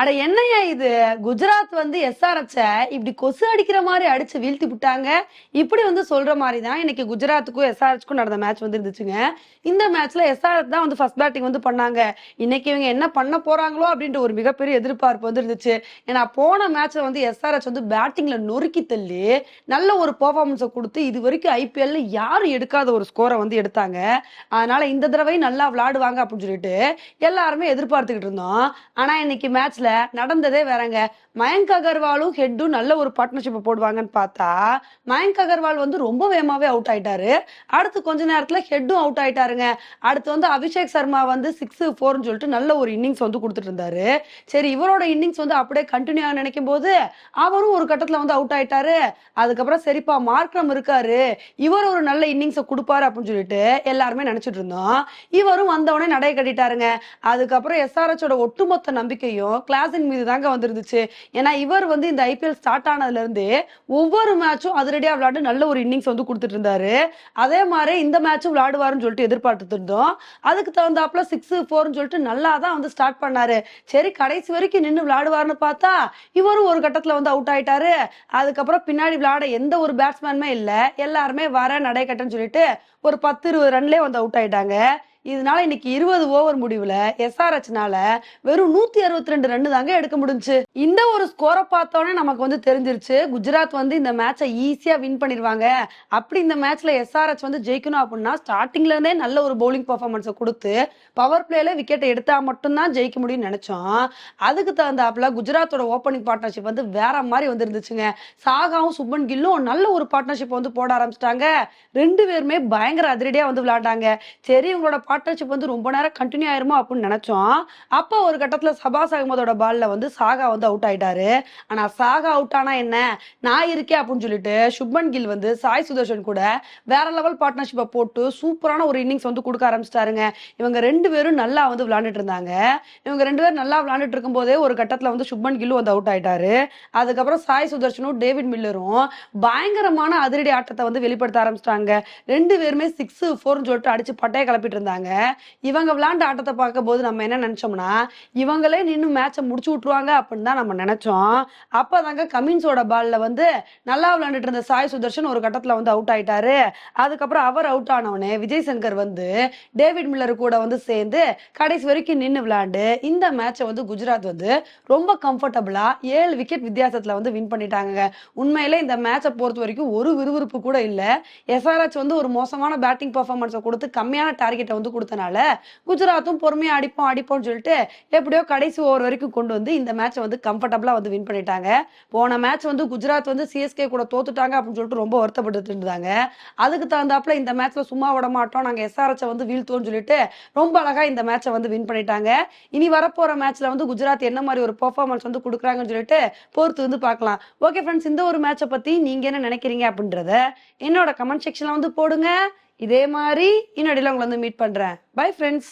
அட என்னய்யா இது? குஜராத் வந்து எஸ்ஆர்எச்ச இப்படி கொசு அடிக்கிற மாதிரி அடிச்சு வீழ்த்தி விட்டாங்க. இப்படி வந்து சொல்ற மாதிரி தான் இன்னைக்கு குஜராத்துக்கும் எஸ்ஆர்எச்க்கும் நடந்த மேட்ச் வந்து இருந்துச்சுங்க இந்த மேட்ச்ல எஸ்ஆர்எச் தான் வந்து ஃபர்ஸ்ட் பேட்டிங் வந்து பண்ணாங்க. இன்னைக்கு இவங்க என்ன பண்ண போறாங்களோ அப்படின்ற ஒரு மிகப்பெரிய எதிர்பார்ப்பு வந்து இருந்துச்சு ஏன்னா போன மேட்ச்ல வந்து எஸ்ஆர்எச் வந்து பேட்டிங்ல நொறுக்கி தள்ளி நல்ல ஒரு பெர்ஃபார்மன்ஸை கொடுத்து இது வரைக்கும் ஐபிஎல்ல யாரும் எடுக்காத ஒரு ஸ்கோரை வந்து எடுத்தாங்க. அதனால இந்த தடவை நல்லா விளையாடுவாங்க அப்படின்னு சொல்லிட்டு எல்லாருமே எதிர்பார்த்துக்கிட்டு இருந்தோம். ஆனா இன்னைக்கு மேட்ச்ல நடந்ததே வேறங்க. மயங்க் அகர்வாலும் ஹெட்டும் நல்ல ஒரு பார்ட்னர்ஷிப் போடுவாங்கன்னு பார்த்தா மயங்க் அகர்வால் வந்து ரொம்ப வேகமாவே அவுட் ஆயிட்டாரு. அடுத்து கொஞ்ச நேரத்துல ஹெட்டும் அவுட் ஆயிட்டாருங்க. அடுத்து வந்து அபிஷேக் சர்மா வந்து சிக்ஸ் ஃபோர்னு சொல்லிட்டு நல்ல ஒரு இன்னிங்ஸ் வந்து கொடுத்துட்டு இருந்தாரு. சரி இவரோட இன்னிங்ஸ் வந்து அப்படியே கண்டினியூ ஆக நினைக்கும் போது அவரும் ஒரு கட்டத்துல வந்து அவுட் ஆயிட்டாரு. அதுக்கப்புறம் சரிப்பா மார்க்ரம் இருக்காரு. இவர் ஒரு நல்ல இன்னிங்ஸை கொடுப்பாரு அப்படின்னு சொல்லிட்டு எல்லாருமே நினைச்சிட்டு இருந்தோம். இவரும் வந்தவொடனே நடைய கட்டிட்டாருங்க. அதுக்கப்புறம் எஸ்ஆர்எச்சோட ஒட்டுமொத்த நம்பிக்கையும் கிளாஸின் மீது தாங்க வந்துருந்துச்சு. ஏன்னா இவர் வந்து இந்த ஐபிஎல் ஸ்டார்ட் ஆனதுல இருந்து ஒவ்வொரு மேட்சும் அதிரடியா விளையாண்டு நல்ல ஒரு இன்னிங்ஸ் வந்து கொடுத்துட்டு இருந்தாரு அதே மாதிரி இந்த மேட்சும் விளையாடுவாருன்னு சொல்லிட்டு எதிர்பார்த்துட்டு இருந்தோம் அதுக்கு தகுந்தாப்புல சிக்ஸ் ஃபோர்னு சொல்லிட்டு நல்லா தான் வந்து ஸ்டார்ட் பண்ணாரு. சரி கடைசி வரைக்கும் நின்று விளையாடுவாருன்னு பார்த்தா இவரும் ஒரு கட்டத்துல வந்து அவுட் ஆயிட்டாரு. அதுக்கப்புறம் பின்னாடி விளையாட எந்த ஒரு பேட்ஸ்மேனுமே இல்லை. எல்லாருமே வர நடைக்கட்டன்னு சொல்லிட்டு ஒரு பத்து இருபது ரன்லேயே வந்து அவுட் ஆயிட்டாங்க. இதனால இன்னைக்கு இருபது ஓவர் முடிவில் எஸ்ஆர்ஹெச்னால வெறும் நூற்றி அறுபத்தி ரெண்டு ரன்னு தாங்க எடுக்க முடிஞ்சு இந்த ஒரு ஸ்கோரை பார்த்தோன்னே நமக்கு வந்து தெரிஞ்சிருச்சு. குஜராத் வந்து இந்த மேட்சை ஈஸியாக வின் பண்ணிடுவாங்க அப்படி இந்த மேட்ச்ல எஸ்ஆர்எச் வந்து ஜெயிக்கணும் அப்படின்னா ஸ்டார்டிங்லேருந்தே நல்ல ஒரு பவுலிங் பர்ஃபார்மன்ஸை கொடுத்து பவர் பிளேல விக்கெட்டை எடுத்தால் மட்டும்தான் ஜெயிக்க முடியும்னு நினச்சோம். அதுக்கு தகுந்தாப்புல குஜராத்தோட ஓப்பனிங் பார்ட்னர்ஷிப் வந்து வேற மாதிரி வந்து இருந்துச்சுங்க சாகாவும் சுப்மன் கில்லும் நல்ல ஒரு பார்ட்னர்ஷிப் வந்து போட ஆரம்பிச்சிட்டாங்க. ரெண்டு பேருமே பயங்கர அதிரடியாக வந்து விளையாண்டாங்க. சரி இவங்களோட பார்ட்னர்ஷிப் வந்து ரொம்ப நேரம் கண்டினியூ ஆயிருமோ அப்படின்னு நினச்சோம். அப்போ ஒரு கட்டத்தில் சபாஸ் அகமதோட பால்ல வந்து சாகா வந்து அவுட் ஆயிட்டாரு. ஆனா சாகா அவுட் ஆனா என்ன? நான் இருக்கேன் அப்படின்னு சொல்லிட்டு சுப்மன் கில் வந்து சாய் சுதர்ஷன் கூட வேற லெவல் பார்ட்னர்ஷிப்பை போட்டு சூப்பரான ஒரு இன்னிங்ஸ் வந்து கொடுக்க ஆரம்பிச்சிட்டாருங்க. இவங்க ரெண்டு பேரும் நல்லா வந்து விளையாண்டுட்டு இருந்தாங்க. இவங்க ரெண்டு பேரும் நல்லா விளையாண்டுட்டு இருக்கும்போதே ஒரு கட்டத்துல வந்து சுப்மன் கில்லும் வந்து அவுட் ஆயிட்டாரு. அதுக்கப்புறம் சாய் சுதர்ஷனும் டேவிட் மில்லரும் பயங்கரமான அதிரடி ஆட்டத்தை வந்து வெளிப்படுத்த ஆரம்பிச்சிட்டாங்க. ரெண்டு பேருமே சிக்ஸ் ஃபோர்னு சொல்லிட்டு அடிச்சு பட்டையை கிளப்பிட்டு இருந்தாங்க. இவங்க விளையாண்ட ஆட்டத்தை பார்க்கும்போது நம்ம என்ன நினைச்சோம்னா இவங்களே நின்று மேட்சை முடிச்சு விட்டுருவாங்க அப்படின்னு தான் நம்ம நினைச்சோம். அப்பதாங்க கமின்ஸோட பால்ல வந்து நல்லா விளையாண்டுட்டு இருந்த சாய் சுதர்ஷன் ஒரு கட்டத்துல வந்து அவுட் ஆயிட்டாரு. அதுக்கப்புறம் அவர் அவுட் ஆனவனே விஜய் சங்கர் வந்து டேவிட் மில்லர் கூட வந்து சேர்ந்து கடைசி வரைக்கும் நின்று விளையாண்டு இந்த மேட்சை வந்து குஜராத் வந்து ரொம்ப கம்ஃபர்டபுளாக ஏழு விக்கெட் வித்தியாசத்தில் வந்து வின் பண்ணிட்டாங்க உண்மையிலே இந்த மேட்சை பொறுத்த வரைக்கும் ஒரு விறுவிறுப்பு கூட இல்லை. எஸ்ஆர்எச் வந்து ஒரு மோசமான பேட்டிங் பர்ஃபார்மன்ஸை கொடுத்து கம்மியான டார்கெட்டை வந்து கொடுத்தனால குஜராத்தும் பொறுமையாக அடிப்போம் அடிப்போம்னு சொல்லிட்டு எப்படியோ கடைசி ஓவர் வரைக்கும் கொண்டு வந்து இந்த மேட்சை வந்து கம்ஃபர்டபுளாக வந்து வின் பண்ணிட்டாங்க. போன மேட்ச் வந்து குஜராத் வந்து சிஎஸ்கே கூட தோத்துட்டாங்க அப்படின்னு சொல்லிட்டு ரொம்ப வருத்தப்பட்டு இருந்தாங்க. அதுக்கு தகுந்தாப்புல இந்த மேட்ச்ல சும்மா விட மாட்டோம். நாங்கள் எஸ்ஆர்எச்சை வந்து வீழ்த்துவோம்னு சொல்லிட்டு ரொம்ப அழகாக இந்த மேட்சை வந்து வின் பண்ணிட்டாங்க. இனி வரப்போகிற மேட்ச்சில் வந்து குஜராத் என்ன மாதிரி ஒரு பெர்ஃபார்மன்ஸ் வந்து கொடுக்குறாங்கன்னு சொல்லிட்டு பொறுத்து வந்து பார்க்கலாம். ஓகே ஃப்ரெண்ட்ஸ் இந்த ஒரு மேட்சை பற்றி நீங்கள் என்ன நினைக்கிறீங்க அப்படின்றத என்னோட கமெண்ட் செக்ஷனில் வந்து போடுங்க. இதே மாதிரி இன்னொடியில் உங்களை வந்து மீட் பண்ணுறேன் பை ஃப்ரெண்ட்ஸ்